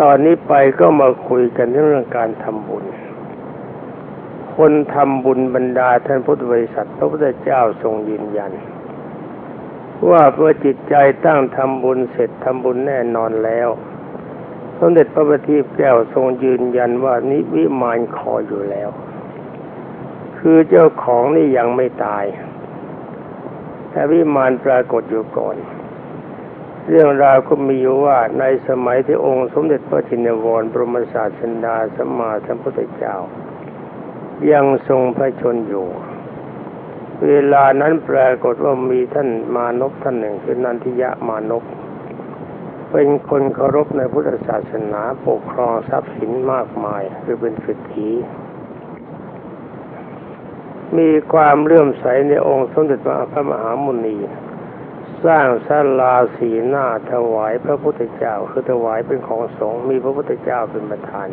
ตอนนี้ไปก็มาคุยกันเรื่องการทำบุญ คนทำบุญบรรดาท่านพุทธบริษัทพระพุทธเจ้าทรงยืนยัน ว่าเมื่อจิตใจตั้งทำบุญเสร็จทำบุญแน่นอนแล้วสมเด็จพระบัณฑิตแก้วทรงยืนยันว่านิวิมานคออยู่แล้ว คือเจ้าของนี่ยังไม่ตายแต่วิมานปรากฏอยู่ก่อน เรื่องราวก็มีอยู่ว่าในสมัยที่องค์สมเด็จพระจินวรบรมศาสดาสัมมาสัมพุทธเจ้า ยังทรงพระชนอยู่ เวลานั้นปรากฏว่ามีท่านมานพท่านหนึ่งคือนันทิยะมานพเป็นคนเคารพในพุทธศาสนาปกครองทรัพย์สินมากมายคือเป็นสิทธิมีความเลื่อมใสในองค์สมเด็จพระมหามุนี สร้างศาลาสีหน้าถวายพระพุทธเจ้าคือถวายเป็นของสงฆ์มีพระพุทธเจ้าเป็นประธาน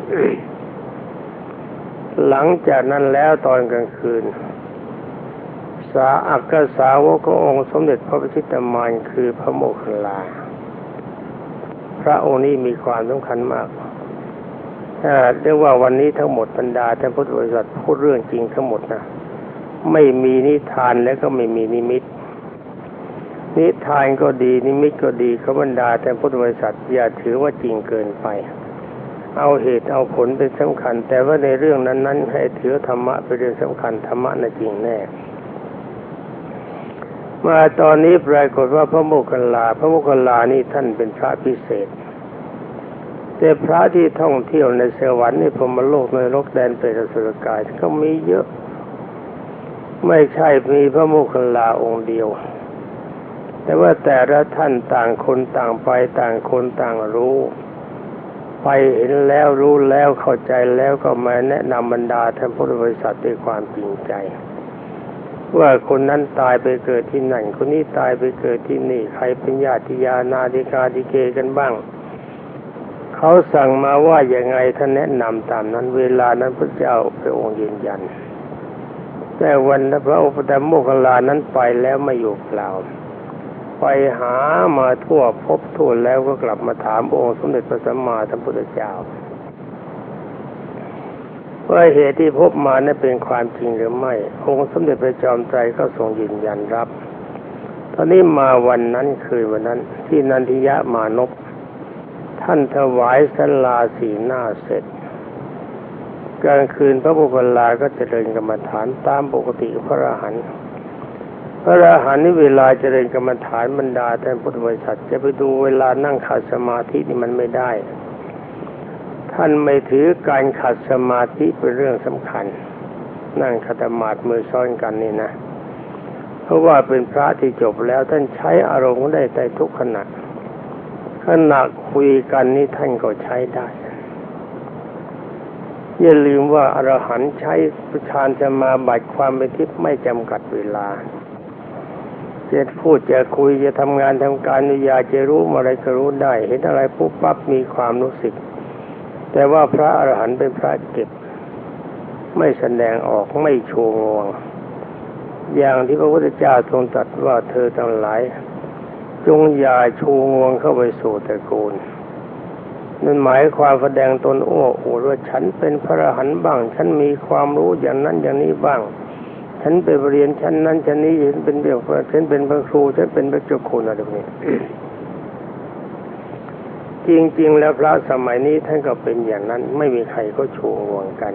หลังจากนั้นแล้วตอนกลางคืน สาอักษาวกององค์สมเด็จพระพิชิตามานคือพระโมคคัลลา พระองค์นี้มีความสำคัญมากเรียกว่าวันนี้ทั้งหมดบรรดาท่านพุทธบริษัทพูดเรื่องจริงทั้งหมดนะไม่มีนิทานและก็ไม่มีนิมิต นิทานก็ดีนิมิตก็ดีขบรรดาท่พุทธบริษัทอย่าถือว่าจริงเกินไป เอาเหตุเอาผลเป็นสำคัญ แต่ว่าในเรื่องนั้น ๆ ให้ถือธรรมะเป็นเรื่องสำคัญธรรมะน่ะจริงแน่มาตอนนี้ปรากฏว่าพระโมคคัลลา พระโมคคัลลานี่ท่านเป็นพระพิเศษ แต่พระที่ท่องเที่ยวในสวรรค์ในพรมโลกในโลกแดนเปรตสุรกายก็มีเยอะ ไม่ใช่มีพระโมคคัลลาองค์เดียว แต่ว่าแต่ละท่านต่างคนต่างไปต่างคนต่างรู้ ไปเห็นแล้วรู้แล้วเข้าใจแล้วก็มาแนะนำบรรดาท่านพุทธบริษัทด้วยความจริงใจ ว่าคนนั้นตายไปเกิดที่นั่นคนนี้ตายไปเกิดที่นี่ ใครเป็นญาติยานาดิกาดิเกกันบ้าง เขาสั่งมาว่าอย่างไงท่านแนะนำตามนั้นเวลานั้นพระเจ้าพระองค์ยืนยัน แต่วันพระอุปถัมโมคคลลานั้นไปแล้วไม่อยู่เปล่า ไปหามาทั่วพบทั่วแล้วก็กลับมาถามองค์สมเด็จพระสัมมาสัมพุทธเจ้าว่าเหตุที่พบมานั้นเป็นความจริงหรือไม่ องค์สมเด็จพระจอมไตรก็ทรงยืนยันรับ ตอนนี้มาวันนั้นคืนวันนั้น ที่นันทิยะมานพท่านถวายสลาสีหน้าเสร็จกลางคืนพระบุคลาก็เจริญกรรมฐานตามปกติพระอรหันต์ พระอรหันต์นี่เวลาเจริญกรรมฐานบรรดาท่านพุทธบริษัทจะไปดูเวลานั่งขัดสมาธินี่มันไม่ได้ ท่านไม่ถือการขัดสมาธิเป็นเรื่องสำคัญ นั่งขัดสมาดมือซ้อนกันนี่นะ เพราะว่าเป็นพระที่จบแล้วท่านใช้อารมณ์ได้ในทุกขณะขณะคุยกันนี่ท่านก็ใช้ได้อย่าลืมว่าอรหันต์ใช้ประชานจะมาบัดความเป็นทิพย์ไม่จำกัดเวลา จะพูดจะคุยจะทำงานทำการนิยาจะรู้อะไรก็รู้ได้ เห็นอะไรปุ๊บปั๊บมีความรู้สึก แต่ว่าพระอรหันต์เป็นพระเก็บ ไม่แสดงออกไม่โชว์งวง อย่างที่พระพุทธเจ้าทรงตรัสว่าเธอทั้งหลาย จงอย่าชูงวงเข้าไปสู่ตระกูลนั่นหมายความแสดงตนโอ้โหว่าฉันเป็นพระอรหันต์บ้าง ฉันมีความรู้อย่างนั้นอย่างนี้บ้าง ฉันไปเรียนชั้นนั้นชั้นนี้ฉันเป็นเด็กฉันเป็นพระครูฉันเป็นพระเจ้าคุณอะไรแบบนี้จริง ๆ แล้วพระสมัยนี้ท่านก็เป็นอย่างนั้น ไม่มีใครก็ชูงวงกัน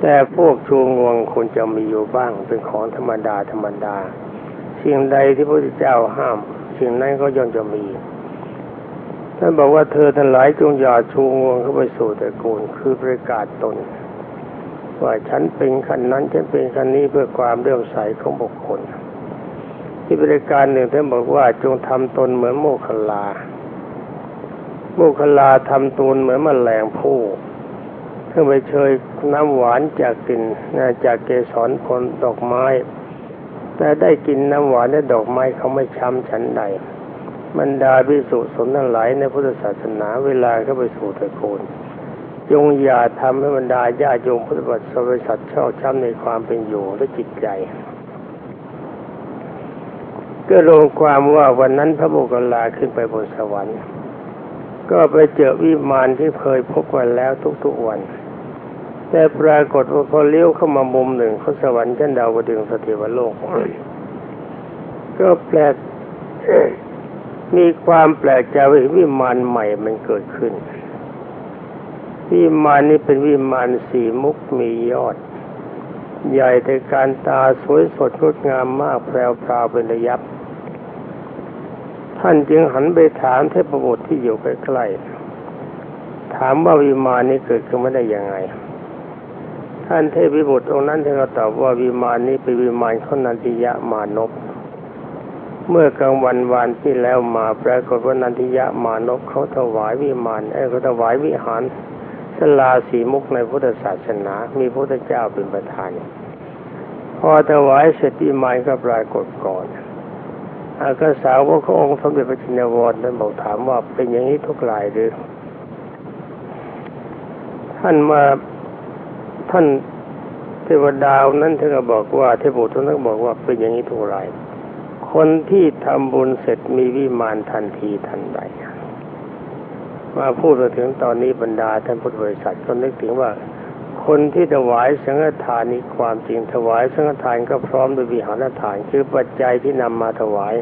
แต่พวกชูงวงควรจะมีอยู่บ้าง เป็นของธรรมดาธรรมดาสิ่งใดที่พระพุทธเจ้าห้าม สิ่งนั้นก็ย่อมจะมีท่านบอกว่าเธอทั้งหลายจงอย่าชูงวงเข้าไปสู่ตระกูลคือประกาศตน ว่าฉันเป็นขันนั้นฉันเป็นขันนี้เพื่อความเลื่อมใสของบุคคล ที่บริการหนึ่งท่านบอกว่าจงทำตนเหมือนโมคคลา โมคคลาทำตนเหมือนมแมลงผู้เพื่อไปเชยน้ำหวานจากกลิ่นจากเกสรผลดอกไม้ แต่ได้กินน้ำหวานและดอกไม้เขาไม่ช้ำฉันใดบรรดาพิสุสนทั้งหลายในพุทธศาสนาเวลาเข้าไปสู่ตระกูล จงอย่าทำให้บรรดาญาโยมพุทธบริษัทชอบช้ำในความเป็นอยู่และจิตใจ ก็ลงความว่าวันนั้นพระโมคคัลาขึ้นไปบนสวรรค์ ก็ไปเจอวิมานที่เคยพบไว้แล้วทุกๆวัน แต่ปรากฏว่าพอเลี้ยวเข้ามามุมหนึ่งของสวรรค์ชั้นดาวดึงสถิวโลก ก็แปลกมีความแปลกใจว่าวิมานใหม่มันเกิดขึ้น วิมานนี้เป็นวิมานสีมุกมียอด ใหญ่แต่การตาสวยสดงดงามมากแพรวพราวเป็นระยับ ท่านจึงหันไปถามเทพบุตรที่อยู่ใกล้ๆถามว่าวิมานนี้เกิดขึ้นมาได้ยังไง ท่านเทพบุตรองค์นั้นท่านก็ตอบว่าวิมานนี้เป็นวิมานของนันทิยะมานพเมื่อกลางวันวานที่แล้วมาปรากฏว่านันทิยะมานพเขาถวายวิมานเอ้เขาถวายวิหาร สลาสีมุกในพุทธศาสนา มีพระพุทธเจ้าเป็นประธาน พอถวายเสร็จวิมานก็ปรากฏก่อนอากาสาวกขององค์สมเด็จพระจินวรท่านบอกถามว่าเป็นอย่างนี้ทุกรายหรือ ท่านมาท่านเทวดานั้นท่านก็บอกว่าเทพบุตรท่านก็บอกว่าเป็นอย่างนี้ทุกราย คนที่ทำบุญเสร็จมีวิมานทันทีทันใด มาพูดมาถึงตอนนี้บรรดาท่านพุทธบริษัทก็นึกถึงว่า คนที่ถวายสังฆทานนี้ความจริงถวายสังฆทานก็พร้อมด้วยวิหารทาน คือปัจจัยที่นำมาถวาย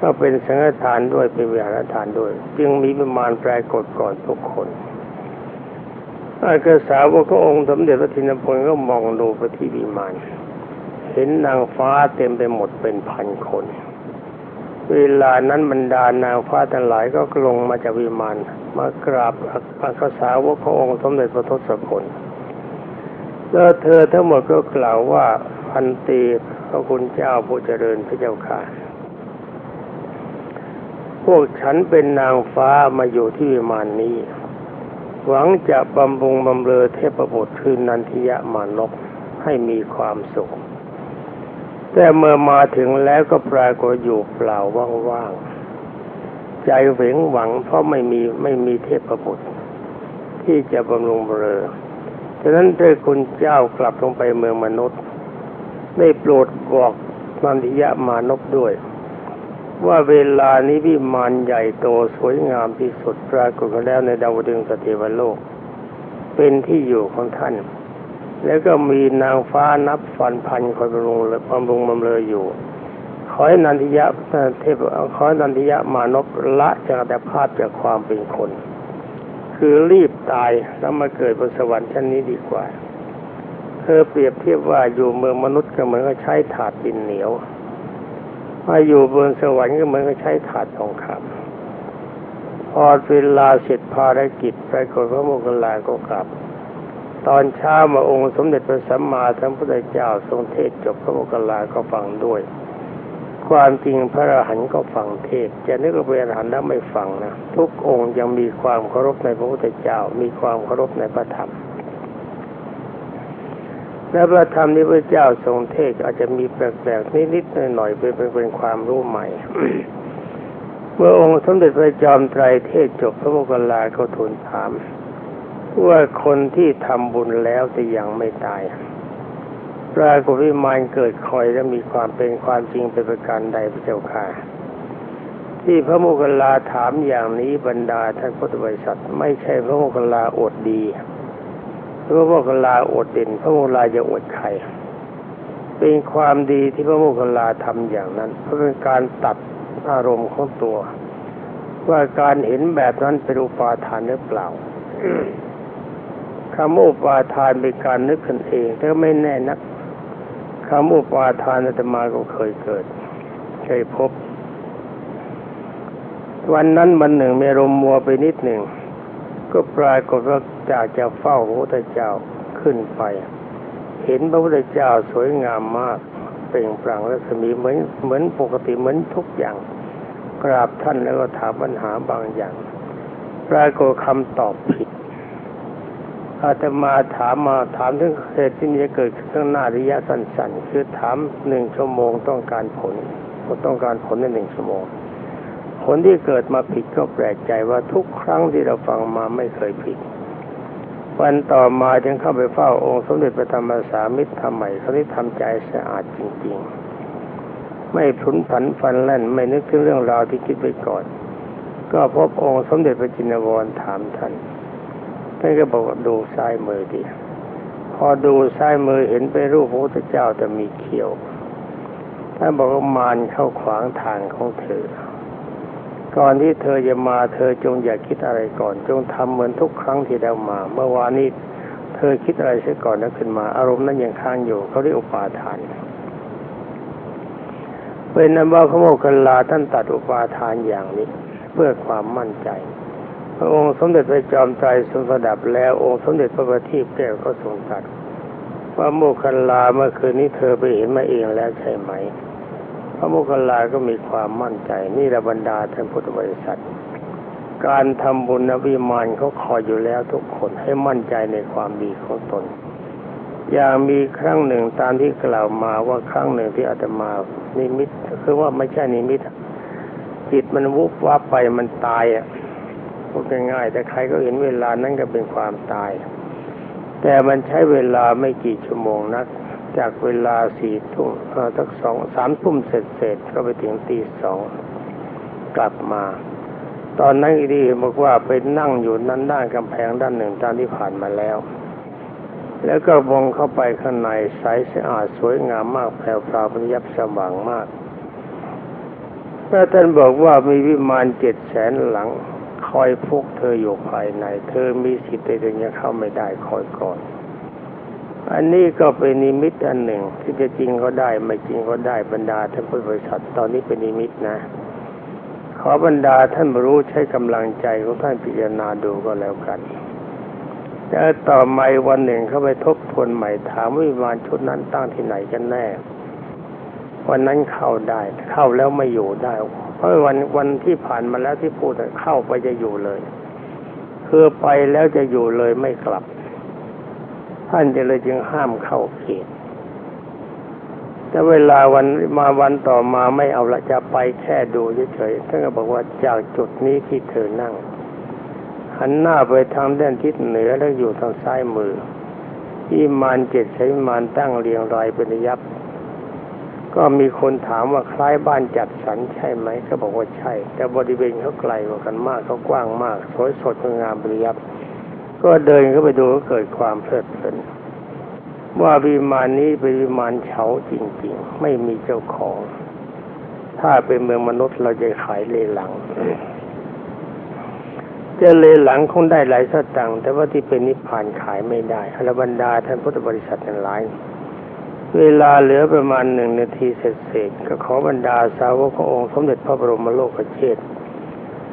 ก็เป็นสังฆทานด้วยเป็นวิหารทานด้วย จึงมีประมาณปรากฏก่อนทุกคนอากาสาวกขององค์สมเด็จพระทินพลก็มองดูไปที่วิมานเห็นนางฟ้าเต็มไปหมดเป็นพันคน เวลานั้นบรรดานางฟ้าทั้งหลายก็ลงมาจากวิมานมากราบอักษาวกขององค์สมเด็จพระทศพลแล้วเธอทั้งหมดก็กล่าวว่าพันตีพระคุณเจ้าผู้เจริญพระเจ้าค่ะ พวกฉันเป็นนางฟ้ามาอยู่ที่วิมานนี้ หวังจะบำรุงบำเรอเทพบุตรคือนันทิยะมานพให้มีความสุข แต่เมื่อมาถึงแล้วก็ปรากฏอยู่เปล่าว่างๆ ใจเหวงหวังเพราะไม่มีไม่มีเทพบุตรที่จะบำรุงเบำเรอฉะนั้นได้คุณเจ้ากลับลงไปเมืองมนุษย์ ได้โปรดบอกนันทิยะมานพด้วย ว่าเวลานี้วิมานใหญ่โตสวยงามที่สุดปรากฏแล้วในดาวดึงสเทวโลก เป็นที่อยู่ของท่าน แล้วก็มีนางฟ้านับฟันพันคอยบำรุงบำรุงบำเรออยู่ ขอให้นันทิยะเทพขอให้นันทิยะมานพละจากแต่ภาพจากความเป็นคน คือรีบตายแล้วมาเกิดบนสวรรค์ชั้นนี้ดีกว่า เธอเปรียบเทียบว่าอยู่เมืองมนุษย์ก็เหมือนกับใช้ถาดดินเหนียวมาอยู่บนสวรรค์ก็เหมือนกับใช้ถาดทองคำพอเวลาเสร็จภารกิจปรากฏพระโมคคัลลาก็กลับ ตอนเช้ามาองค์สมเด็จพระสัมมาสัมพุทธเจ้าทรงเทศจบพระโมคคัลลาก็ฟังด้วย ความจริงพระอรหันต์ก็ฟังเทศจะนึกว่าเป็นอรหันต์แล้วไม่ฟังนะทุกองค์ยังมีความเคารพในพระพุทธเจ้า มีความเคารพในพระธรรมและพระธรรมนี้พระเจ้าทรงเทศอาจจะมีแปลกๆนิดๆหน่อยๆเป็นเป็นความรู้ใหม่เมื่อองค์สมเด็จพระจอมไตรเทศจบพระโมคคัลลาเขาทูลถาม ว่าคนที่ทำบุญแล้วแต่ยังไม่ตายปรากฏวิมานเกิดคอยและมีความเป็นความจริงเป็นประการใดพระเจ้าค่ะ ที่พระโมคคัลลาถามอย่างนี้บรรดาท่านพุทธบริษัท ไม่ใช่พระโมคคัลลาอดดีพระโมคคัลลาอดเด่นพระโมคคัลลาจะอดใครเป็นความดีที่พระโมคคัลลาทำอย่างนั้นเพราะเป็นการตัดอารมณ์ของตัว ว่าการเห็นแบบนั้นเป็นอุปาทานหรือเปล่า คำอุปาทานเป็นการนึกขึ้นเองแต่ไม่แน่นักคำอุปาทานอาตมาก็เคยเกิด เคยพบ วันนั้นวันหนึ่งมีลมมัวไปนิดหนึ่ง ก็ปรากฏว่าจากจะเฝ้าพระพุทธเจ้าขึ้นไป เห็นพระพุทธเจ้าสวยงามมากเปล่งปลั่งรัศมีเหมือนเหมือนปกติเหมือนทุกอย่าง กราบท่านแล้วก็ถามปัญหาบางอย่าง ปรากฏคำตอบผิด อาตมาถามมาถามถึงเหตุที่จะเกิดขึ้นข้างหน้าระยะสั้นๆ คือถามหนึ่งชั่วโมงต้องการผลต้องการผลในหนึ่งชั่วโมง ผลที่เกิดมาผิดก็แปลกใจว่าทุกครั้งที่เราฟังมาไม่เคยผิด วันต่อมาจึงเข้าไปเฝ้าองค์สมเด็จพระธรรมสามิตรทำใหม่เขาที่ทำใจสะอาดจริง ๆ ไม่พลุนผันฟันแล่นไม่นึกถึงเรื่องราวที่คิดไว้ก่อน ก็พบองค์สมเด็จพระจินวรถามท่าน ท่านก็บอกว่าดูซ้ายมือดิพอดูซ้ายมือเห็นเป็นรูปพระพุทธเจ้าแต่มีเขียวท่านบอกว่ามารเข้าขวางทางของเธอ ก่อนที่เธอจะมาเธอจงอย่าคิดอะไรก่อน จงทำเหมือนทุกครั้งที่เรามา เมื่อวานนี้เธอคิดอะไรเสียก่อนแล้วขึ้นมา อารมณ์นั้นยังค้างอยู่เขาเรียกอุปาทานเป็นนั้นว่าพระโมคคัลลาท่านตัดอุปาทานอย่างนี้ เพื่อความมั่นใจ พระองค์สมเด็จพระจอมไตรทรงสดับแล้วองค์สมเด็จพระบัณฑิตแก้วก็ทรงตรัดว่าโมคคัลลาเมื่อคืนนี้เธอไปเห็นมาเองแล้วใช่ไหม พระโมคคัลลาก็มีความมั่นใจนี่ระบรรดาท่านพุทธบริษัท การทำบุญนวิมานเขาคอยอยู่แล้วทุกคนให้มั่นใจในความดีของตน อย่างมีครั้งหนึ่งตามที่กล่าวมาว่าครั้งหนึ่งที่อาตมานิมิตคือว่าไม่ใช่นิมิตจิตมันวุบวับไปมันตายอะ พูดง่ายๆแต่ใครก็เห็นเวลานั้นก็เป็นความตาย แต่มันใช้เวลาไม่กี่ชั่วโมงนัก จากเวลาสี่ทุ่มเออทักสองสามทุ่มเสร็จเสร็จก็ไปถึงตีสองกลับมา ตอนนั้นอดีบอกว่าไปนั่งอยู่นั้นด้านกำแพงด้านหนึ่งตามที่ผ่านมาแล้ว แล้วก็มองเข้าไปข้างในใสสะอาดสวยงามมากแผ่วพราวป็นยับสว่างมากพระท่านบอกว่ามีวิมานเจ็ดแสนหลัง คอยพวกเธออยู่ภายใน เธอมีสิทธิ์แต่ยังเข้าไม่ได้คอยก่อน อันนี้ก็เป็นนิมิตอันหนึ่ง ที่จะจริงก็ได้ไม่จริงก็ได้บรรดาท่านผู้บริษัทตอนนี้เป็นนิมิตนะ ขอบรรดาท่านรู้ใช้กำลังใจของท่านพิจารณาดูก็แล้วกันแล้วต่อมาวันหนึ่งเขาไปทบทวนใหม่ถามวิมานชุดนั้นตั้งที่ไหนกันแน่วันนั้นเข้าได้เข้าแล้วไม่อยู่ได้ เพราะวันวันที่ผ่านมาแล้วที่พูดเข้าไปจะอยู่เลย คือไปแล้วจะอยู่เลยไม่กลับ ท่านจะเลยจึงห้ามเข้าเขตแต่เวลาวันมาวันต่อมาไม่เอาละจะไปแค่ดูเฉยๆท่านก็บอกว่าจากจุดนี้ที่เธอนั่งหันหน้าไปทางด้านทิศเหนือแล้วอยู่ทางซ้ายมือ ที่มานเจ็ดใช้มานตั้งเรียงรายเป็นยับ ก็มีคนถามว่าคล้ายบ้านจัดสรรใช่ไหม ก็บอกว่าใช่ แต่บริเวณเขาไกลกว่ากันมากเขากว้างมาก สวยสดงามเประยับก็เดินเข้าไปดูก็เกิดความเพลิดเพลินว่าวิมานนี้เป็นวิมานเฉาจริง ๆ ไม่มีเจ้าของ ถ้าเป็นเมืองมนุษย์เราจะขายเลหลังจะเลหลังคงได้หลายสตังค์แต่ว่าที่เป็นนิพพานขายไม่ได้อรบรรดาท่านพุทธบริษัททั้งหลาย เวลาเหลือประมาณหนึ่งนาทีเศษๆก็ขอบรรดาสาวกขององค์สมเด็จพระบรมโลกเชษ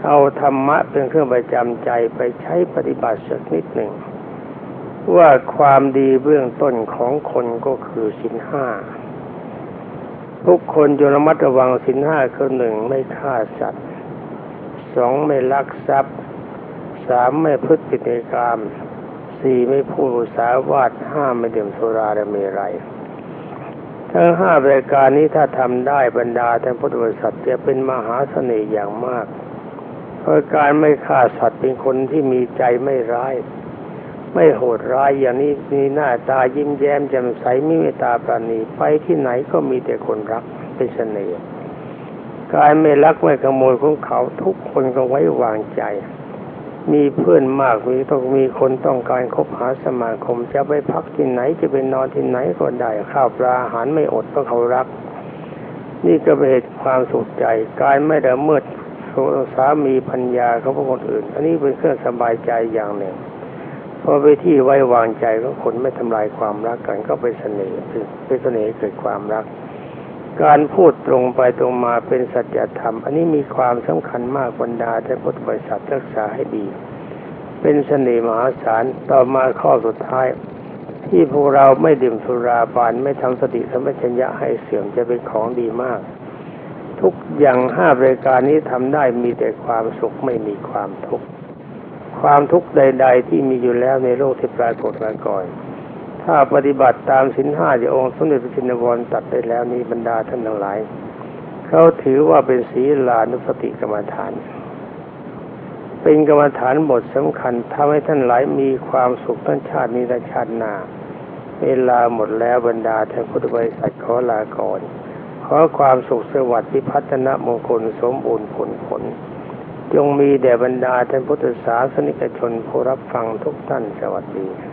เอาธรรมะเป็นเครื่องประจำใจไปใช้ปฏิบัติสักนิดหนึ่ง ว่าความดีเบื้องต้นของคนก็คือสินห้าทุกคนจงระมัดระวังสินห้าคือหนึ่งไม่ฆ่าสัตว์สองไม่ลักทรัพย์สามไม่พฤติกรรมสี่ไม่พูดสาวาทห้าไม่ดื่มสุราและเมรัย ทั้งห้ารายการนี้ถ้าทำได้บรรดาท่านพุทธบริษัทจะเป็นมหาเสน่ห์อย่างมากเพราะการไม่ฆ่าสัตว์เป็นคนที่มีใจไม่ร้าย ไม่โหดร้ายอย่างนี้มีหน้าตายิ้มแย้มแจ่มใสมีเมตตาปราณีไปที่ไหนก็มีแต่คนรักเป็นเสน่ห์การไม่ลักไม่ขโมยของเขาทุกคนก็ไว้วางใจ มีเพื่อนมากมีต้องมีคนต้องการคบหาสมาคม จะไปพักที่ไหนจะไปนอนที่ไหนก็ได้ข้าวปลาอาหารไม่อดเพราะเขารัก นี่ก็เป็นเหตุความสุขใจการไม่ละเมิดสามีพัญญาเขาเป็นคนอื่น อันนี้เป็นเครื่องสบายใจอย่างหนึ่งพอไปที่ไว้วางใจของคนไม่ทำลายความรักกันก็เป็นเสน่ห์เป็นเสน่ห์เกิดความรัก การพูดตรงไปตรงมาเป็นสัจธรรม อันนี้มีความสำคัญมากบรรดาแต่พุทธบริษัทรักษาให้ดี เป็นเสน่ห์มหาศาลต่อมาข้อสุดท้าย ที่พวกเราไม่ดื่มสุราบานไม่ทำสติสมัชัญญะให้เสื่อมจะเป็นของดีมาก ทุกอย่างห้ารายการนี้ทำได้มีแต่ความสุขไม่มีความทุกข์ความทุกข์ใด ๆ ที่มีอยู่แล้วในโลกที่ปรากฏมาก่อน ถ้าปฏิบัติตามสินห้าที่องค์สมเด็จพระจินวรตัดไปแล้วนี้บรรดาท่านทั้งหลาย เขาถือว่าเป็นศีลานุสติกรรมฐาน เป็นกรรมฐานบทสำคัญทำให้ท่านหลายมีความสุขทั้งชาตินี้และชาติหน้า เวลาหมดแล้วบรรดาท่านพุทธบริษัทขอลาก่อนขอความสุขสวัสดิ์พิพัฒนมงคลสมบูรณ์ผลผล จงมีแด่บรรดาท่านพุทธศาสนิกชนผู้รับฟังทุกท่านสวัสดี